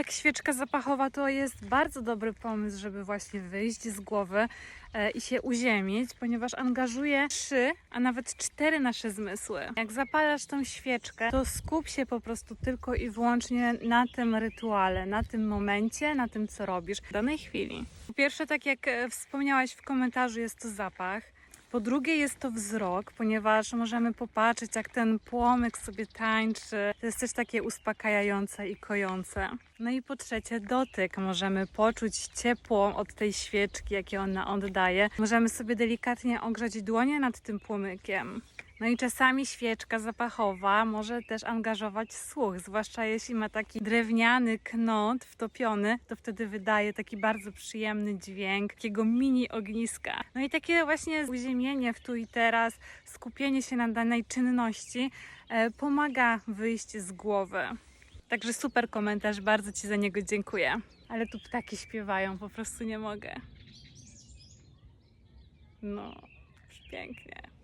Tak, świeczka zapachowa to jest bardzo dobry pomysł, żeby właśnie wyjść z głowy e, i się uziemić, ponieważ angażuje trzy, a nawet cztery nasze zmysły. Jak zapalasz tą świeczkę, to skup się po prostu tylko i wyłącznie na tym rytuale, na tym momencie, na tym, co robisz w danej chwili. Po pierwsze, tak jak e, wspomniałaś w komentarzu, jest to zapach. Po drugie jest to wzrok, ponieważ możemy popatrzeć, jak ten płomyk sobie tańczy. To jest też takie uspokajające i kojące. No i po trzecie dotyk. Możemy poczuć ciepło od tej świeczki, jakie ona oddaje. Możemy sobie delikatnie ogrzać dłonie nad tym płomykiem. No i czasami świeczka zapachowa może też angażować słuch, zwłaszcza jeśli ma taki drewniany knot wtopiony, to wtedy wydaje taki bardzo przyjemny dźwięk, takiego mini ogniska. No i takie właśnie uziemienie w tu i teraz, skupienie się na danej czynności e, pomaga wyjść z głowy. Także super komentarz, bardzo Ci za niego dziękuję. Ale tu ptaki śpiewają, po prostu nie mogę. No, pięknie.